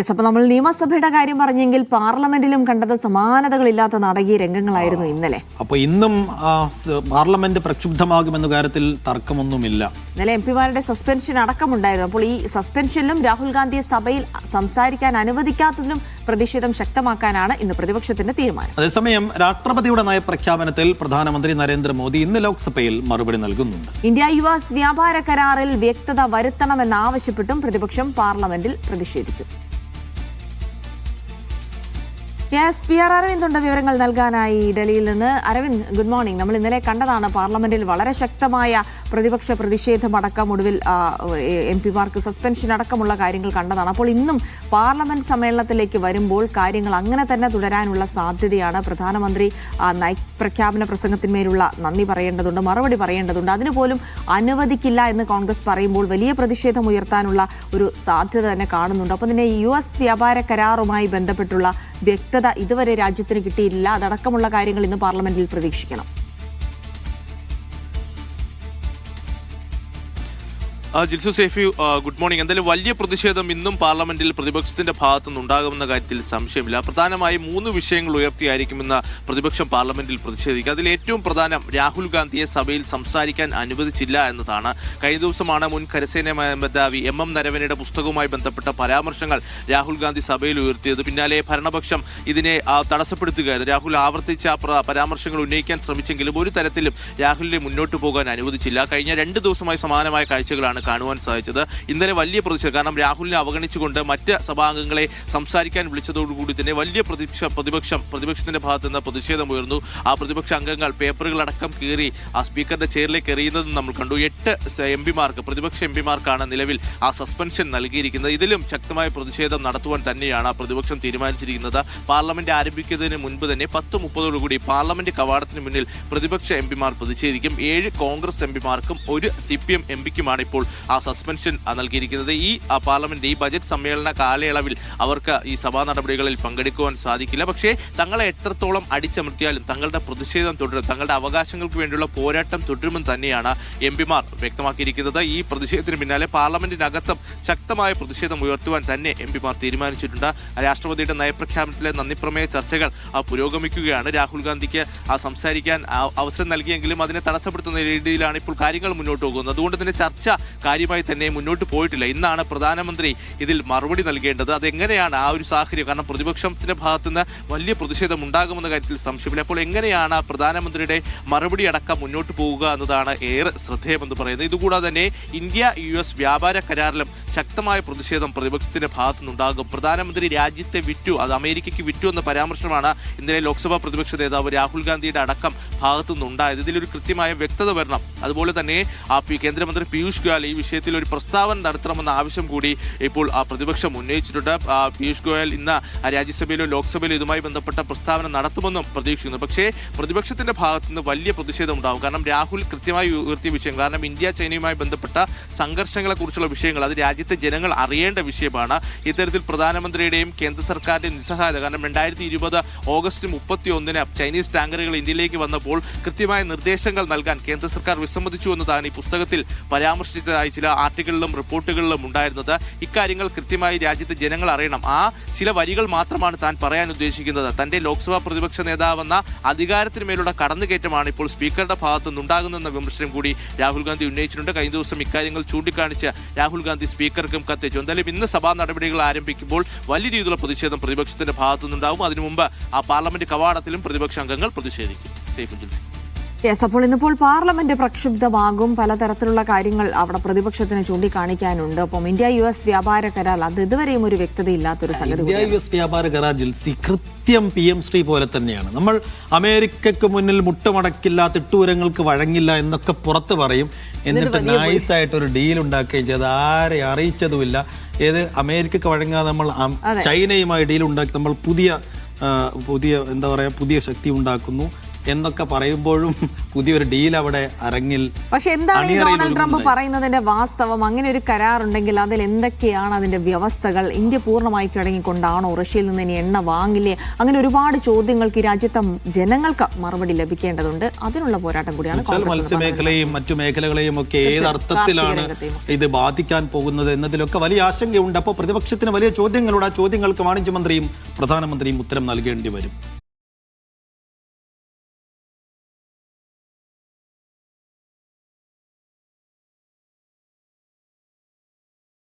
Yes അപ്പൊ നമ്മൾ നിയമസഭയുടെ കാര്യം പറഞ്ഞെങ്കിൽ പാർലമെന്റിലും കണ്ടത് സമാനതകളില്ലാത്ത നാടകീയ രംഗങ്ങളായിരുന്നു ഇന്നലെ. അപ്പോൾ ഇന്നും പാർലമെന്റ് പ്രക്ഷുബ്ധമാകുമെന്ന കാര്യത്തിൽ തർക്കമൊന്നുമില്ല. ഇന്നലെ എം പിമാരുടെ സസ്പെൻഷൻ അടക്കമുണ്ടായിരുന്നു. അപ്പോൾ ഈ സസ്പെൻഷനിലും രാഹുൽ ഗാന്ധിയെ സഭയിൽ സംസാരിക്കാൻ അനുവദിക്കാത്തതിലും പ്രതിഷേധം ശക്തമാക്കാനാണ് ഇന്ന് പ്രതിപക്ഷത്തിന്റെ തീരുമാനം. അതേസമയം രാഷ്ട്രപതിയുടെ നയപ്രഖ്യാപനത്തിൽ പ്രധാനമന്ത്രി നരേന്ദ്രമോദി ഇന്ന് ലോക്സഭയിൽ മറുപടി നൽകുന്നുണ്ട്. ഇന്ത്യ യു എസ് വ്യാപാര കരാറിൽ വ്യക്തത വരുത്തണമെന്നാവശ്യപ്പെട്ടും പ്രതിപക്ഷം പാർലമെന്റിൽ പ്രതിഷേധിക്കും. യെസ് പി ആർ അരവിന്ദ് ഉണ്ട് വിവരങ്ങൾ നൽകാനായി ഡൽഹിയിൽ നിന്ന്. അരവിന്ദ് ഗുഡ് മോർണിംഗ് നമ്മൾ ഇന്നലെ കണ്ടതാണ് പാർലമെന്റിൽ വളരെ ശക്തമായ പ്രതിപക്ഷ പ്രതിഷേധമടക്കം ഒടുവിൽ എം പിമാർക്ക് സസ്പെൻഷൻ അടക്കമുള്ള കാര്യങ്ങൾ കണ്ടതാണ്. അപ്പോൾ ഇന്നും പാർലമെന്റ് സമ്മേളനത്തിലേക്ക് വരുമ്പോൾ കാര്യങ്ങൾ അങ്ങനെ തന്നെ തുടരാനുള്ള സാധ്യതയാണ്. പ്രധാനമന്ത്രി നയപ്രഖ്യാപന പ്രസംഗത്തിന്മേലുള്ള നന്ദി പറയേണ്ടതുണ്ട് മറുപടി പറയേണ്ടതുണ്ട്. അതിനുപോലും അനുവദിക്കില്ല എന്ന് കോൺഗ്രസ് പറയുമ്പോൾ വലിയ പ്രതിഷേധം ഉയർത്താനുള്ള ഒരു സാധ്യത തന്നെ കാണുന്നുണ്ട്. അപ്പം തന്നെ യു എസ് വ്യാപാര കരാറുമായി ബന്ധപ്പെട്ടുള്ള വ്യക്തത ഇതുവരെ രാജ്യത്തിന് കിട്ടിയില്ല അതടക്കമുള്ള കാര്യങ്ങൾ ഇന്ന് പാർലമെന്റിൽ പ്രതീക്ഷിക്കണം. ജിൽസു സേഫി ഗുഡ് മോർണിംഗ് എന്തായാലും വലിയ പ്രതിഷേധം ഇന്നും പാർലമെന്റിൽ പ്രതിപക്ഷത്തിന്റെ ഭാഗത്തുനിന്ന് ഉണ്ടാകുമെന്ന കാര്യത്തിൽ സംശയമില്ല. പ്രധാനമായി മൂന്ന് വിഷയങ്ങൾ ഉയർത്തിയായിരിക്കുമെന്ന് പ്രതിപക്ഷം പാർലമെന്റിൽ പ്രതിഷേധിക്കുക അതിൽ ഏറ്റവും പ്രധാനം രാഹുൽ ഗാന്ധിയെ സഭയിൽ സംസാരിക്കാൻ അനുവദിച്ചില്ല എന്നതാണ്. കഴിഞ്ഞ ദിവസമാണ് മുൻ കരസേന മേധാവി എം എം നരവനയുടെ പുസ്തകവുമായി ബന്ധപ്പെട്ട പരാമർശങ്ങൾ രാഹുൽ ഗാന്ധി സഭയിൽ ഉയർത്തിയത്. പിന്നാലെ ഭരണപക്ഷം ഇതിനെ തടസ്സപ്പെടുത്തുകയായിരുന്നു. രാഹുൽ ആവർത്തിച്ച പരാമർശങ്ങൾ ഉന്നയിക്കാൻ ശ്രമിച്ചെങ്കിലും ഒരു തരത്തിലും രാഹുലിനെ മുന്നോട്ട് പോകാൻ അനുവദിച്ചില്ല. കഴിഞ്ഞ രണ്ട് ദിവസമായി സമാനമായ കാഴ്ചകളാണ് കാണുവാൻ സാധിച്ചത്. ഇന്നലെ വലിയ പ്രതിഷേധം കാരണം രാഹുലിനെ അവഗണിച്ചുകൊണ്ട് മറ്റ് സഭാംഗങ്ങളെ സംസാരിക്കാൻ വിളിച്ചതോടുകൂടി തന്നെ വലിയ പ്രതിപക്ഷ പ്രതിപക്ഷം പ്രതിപക്ഷത്തിന്റെ ഭാഗത്ത് നിന്ന് പ്രതിഷേധം ഉയർന്നു. ആ പ്രതിപക്ഷ അംഗങ്ങൾ പേപ്പറുകളടക്കം കീറി ആ സ്പീക്കറുടെ ചെയറിലേക്ക് എറിയുന്നതും നമ്മൾ കണ്ടു. എട്ട് എം പിമാർക്ക് പ്രതിപക്ഷ എം പിമാർക്കാണ് നിലവിൽ ആ സസ്പെൻഷൻ നൽകിയിരിക്കുന്നത്. ഇതിലും ശക്തമായ പ്രതിഷേധം നടത്തുവാൻ തന്നെയാണ് ആ പ്രതിപക്ഷം തീരുമാനിച്ചിരിക്കുന്നത്. പാർലമെന്റ് ആരംഭിക്കുന്നതിന് മുൻപ് തന്നെ പത്ത് മുപ്പതോടുകൂടി പാർലമെന്റ് കവാടത്തിന് മുന്നിൽ പ്രതിപക്ഷ എം പിമാർ പ്രതിഷേധിക്കും. ഏഴ് കോൺഗ്രസ് എം പിമാർക്കും ഒരു സി പി എം എം പിക്കുമാണ് ഇപ്പോൾ ആ സസ്പെൻഷൻ നൽകിയിരിക്കുന്നത്. ഈ പാർലമെന്റ് ഈ ബജറ്റ് സമ്മേളന കാലയളവിൽ അവർക്ക് ഈ സഭാ നടപടികളിൽ പങ്കെടുക്കുവാൻ സാധിക്കില്ല. പക്ഷേ തങ്ങളെ എത്രത്തോളം അടിച്ചമർത്തിയാലും തങ്ങളുടെ പ്രതിഷേധം തുടരും തങ്ങളുടെ അവകാശങ്ങൾക്ക് വേണ്ടിയുള്ള പോരാട്ടം തുടരുമെന്ന് തന്നെയാണ് എം പിമാർ വ്യക്തമാക്കിയിരിക്കുന്നത്. ഈ പ്രതിഷേധത്തിന് പിന്നാലെ പാർലമെന്റിനകത്തും ശക്തമായ പ്രതിഷേധം ഉയർത്തുവാൻ തന്നെ എം പിമാർ തീരുമാനിച്ചിട്ടുണ്ട്. രാഷ്ട്രപതിയുടെ നയപ്രഖ്യാപനത്തിലെ നന്ദിപ്രമേയ ചർച്ചകൾ പുരോഗമിക്കുകയാണ്. രാഹുൽ ഗാന്ധിക്ക് സംസാരിക്കാൻ അവസരം നൽകിയെങ്കിലും അതിനെ തടസ്സപ്പെടുത്തുന്ന രീതിയിലാണ് ഇപ്പോൾ കാര്യങ്ങൾ മുന്നോട്ട് പോകുന്നത്. അതുകൊണ്ട് തന്നെ ചർച്ച കാര്യമായി തന്നെ മുന്നോട്ട് പോയിട്ടില്ല. ഇന്നാണ് പ്രധാനമന്ത്രി ഇതിൽ മറുപടി നൽകേണ്ടത്. അതെങ്ങനെയാണ് ആ ഒരു സാഹചര്യം? കാരണം പ്രതിപക്ഷത്തിന്റെ ഭാഗത്തുനിന്ന് വലിയ പ്രതിഷേധം ഉണ്ടാകുമെന്ന കാര്യത്തിൽ സംശയമില്ല. അപ്പോൾ എങ്ങനെയാണ് പ്രധാനമന്ത്രിയുടെ മറുപടി അടക്കം മുന്നോട്ട് പോവുക എന്നതാണ് ഏറെ ശ്രദ്ധേയമെന്ന് പറയുന്നത്. ഇതുകൂടാതെ തന്നെ ഇന്ത്യ യു എസ് വ്യാപാര കരാറിലും ശക്തമായ പ്രതിഷേധം പ്രതിപക്ഷത്തിന്റെ ഭാഗത്തുനിന്നുണ്ടാകും. പ്രധാനമന്ത്രി രാജ്യത്തെ വിറ്റു അത് അമേരിക്കയ്ക്ക് വിറ്റു എന്ന പരാമർശമാണ് ഇന്നലെ ലോക്സഭാ പ്രതിപക്ഷ നേതാവ് രാഹുൽ ഗാന്ധിയുടെ അടക്കം ഭാഗത്തുനിന്നുണ്ടായത്. ഇതിലൊരു കൃത്യമായ വ്യക്തത വരണം. അതുപോലെ തന്നെ ആ കേന്ദ്രമന്ത്രി പീയൂഷ് ഗോയൽ ഈ വിഷയത്തിൽ ഒരു പ്രസ്താവന നടത്തണമെന്ന ആവശ്യം കൂടി ഇപ്പോൾ പ്രതിപക്ഷം ഉന്നയിച്ചിട്ടുണ്ട്. പീയൂഷ് ഗോയൽ ഇന്ന് രാജ്യസഭയിലോ ലോക്സഭയിലോ ഇതുമായി ബന്ധപ്പെട്ട പ്രസ്താവന നടത്തുമെന്നും പ്രതീക്ഷിക്കുന്നു. പക്ഷേ പ്രതിപക്ഷത്തിന്റെ ഭാഗത്തുനിന്ന് വലിയ പ്രതിഷേധം ഉണ്ടാവും കാരണം രാഹുൽ കൃത്യമായി ഉയർത്തിയ വിഷയം. കാരണം ഇന്ത്യ ചൈനയുമായി ബന്ധപ്പെട്ട സംഘർഷങ്ങളെക്കുറിച്ചുള്ള വിഷയങ്ങൾ അത് രാജ്യത്തെ ജനങ്ങൾ അറിയേണ്ട വിഷയമാണ്. ഇത്തരത്തിൽ പ്രധാനമന്ത്രിയുടെയും കേന്ദ്ര സർക്കാരിന്റെയും നിസ്സഹായത. കാരണം രണ്ടായിരത്തി ഇരുപത് ഓഗസ്റ്റ് മുപ്പത്തി ഒന്നിന് ചൈനീസ് ടാങ്കറുകൾ ഇന്ത്യയിലേക്ക് വന്നപ്പോൾ കൃത്യമായ നിർദ്ദേശങ്ങൾ നൽകാൻ കേന്ദ്ര സർക്കാർ വിസമ്മതിച്ചു എന്നതാണ് ഈ പുസ്തകത്തിൽ പരാമർശിച്ചതായി ചില ആർട്ടിക്കിളിലും റിപ്പോർട്ടുകളിലും ഉണ്ടായിരുന്നത്. ഇക്കാര്യങ്ങൾ കൃത്യമായി രാജ്യത്തെ ജനങ്ങൾ അറിയണം. ആ ചില വരികൾ മാത്രമാണ് താൻ പറയാൻ ഉദ്ദേശിക്കുന്നത്. തന്റെ ലോക്സഭാ പ്രതിപക്ഷ നേതാവെന്ന അധികാരത്തിന് മേലുള്ള കടന്നുകയറ്റമാണ് ഇപ്പോൾ സ്പീക്കറുടെ ഭാഗത്തു നിന്നുണ്ടാകുന്നെന്ന വിമർശനം കൂടി രാഹുൽ ഗാന്ധി ഉന്നയിച്ചിട്ടുണ്ട്. കഴിഞ്ഞ ദിവസം ഇക്കാര്യങ്ങൾ ചൂണ്ടിക്കാണിച്ച് രാഹുൽ ഗാന്ധി സ്പീക്കർക്കും കത്തിച്ചു എന്തായാലും ഇന്ന് സഭാ നടപടികൾ ആരംഭിക്കുമ്പോൾ വലിയ രീതിയിലുള്ള പ്രതിഷേധം പ്രതിപക്ഷത്തിന്റെ ഭാഗത്തു നിന്നുണ്ടാവും അതിനു മുമ്പ് ആ പാർലമെന്റ് കവാടത്തിലും പ്രതിപക്ഷ അംഗങ്ങൾ പ്രതിഷേധിക്കും. സേഫ് ജിൽസി. യെസ് അപ്പോൾ ഇന്നിപ്പോൾ പാർലമെന്റ് പ്രക്ഷുബ്ധമാകും. പലതരത്തിലുള്ള കാര്യങ്ങൾ അവിടെ പ്രതിപക്ഷത്തിന് ചൂണ്ടിക്കാണിക്കാനുണ്ട്. അപ്പം ഇന്ത്യ യു എസ് വ്യാപാര കരാർ അത് ഇതുവരെയും ഒരു വ്യക്തതയില്ലാത്തൊരു സംഗതി ഇന്ത്യ. യു എസ് വ്യാപാര കരാർ ജിൽസി കൃത്യം പി എം ശ്രീ പോലെ തന്നെയാണ്. നമ്മൾ അമേരിക്കക്ക് മുന്നിൽ മുട്ടുമടക്കില്ല തിട്ടൂരങ്ങൾക്ക് വഴങ്ങില്ല എന്നൊക്കെ പുറത്ത് പറയും. എന്നിട്ട് വലിയ നൈസായിട്ട് ഒരു ഡീൽ ഉണ്ടാക്കുകയും ചെയ്ത്. ആരെ അറിയിച്ചതുമില്ല. ഏത് അമേരിക്കക്ക് വഴങ്ങാതെ നമ്മൾ ചൈനയുമായി ഡീൽ ഉണ്ടാക്കി നമ്മൾ പുതിയ പുതിയ എന്താ പറയാ പുതിയ ശക്തി ഉണ്ടാക്കുന്നു. എന്നൊക്കെ പറയുമ്പോഴും പുതിയൊരു ഡീൽ അവിടെ അരങ്ങിൽ പക്ഷെ എന്താണ് ഈ ഡൊണാൾഡ് ട്രംപ് പറയുന്നതിന്റെ വാസ്തവം? അങ്ങനെ ഒരു കരാറുണ്ടെങ്കിൽ അതിൽ എന്തൊക്കെയാണ് അതിന്റെ വ്യവസ്ഥകൾ? ഇന്ത്യ പൂർണമായി കിടങ്ങിക്കൊണ്ടാണോ? റഷ്യയിൽ നിന്ന് ഇനി എണ്ണ വാങ്ങില്ലേ? അങ്ങനെ ഒരുപാട് ചോദ്യങ്ങൾക്ക് ഈ രാജ്യത്തെ ജനങ്ങൾക്ക് മറുപടി ലഭിക്കേണ്ടതുണ്ട്. അതിനുള്ള പോരാട്ടം കൂടിയാണ് മത്സ്യമേഖലയും മറ്റു മേഖലകളെയും ഒക്കെ ഏത് അർത്ഥത്തിലാണ് ഇത് ബാധിക്കാൻ പോകുന്നത് എന്നതിലൊക്കെ വലിയ ആശങ്കയുണ്ട്. അപ്പോൾ പ്രതിപക്ഷത്തിന് വലിയ ചോദ്യങ്ങളോട് ആ ചോദ്യങ്ങൾക്ക് വാണിജ്യമന്ത്രിയും പ്രധാനമന്ത്രിയും ഉത്തരം നൽകേണ്ടി വരും.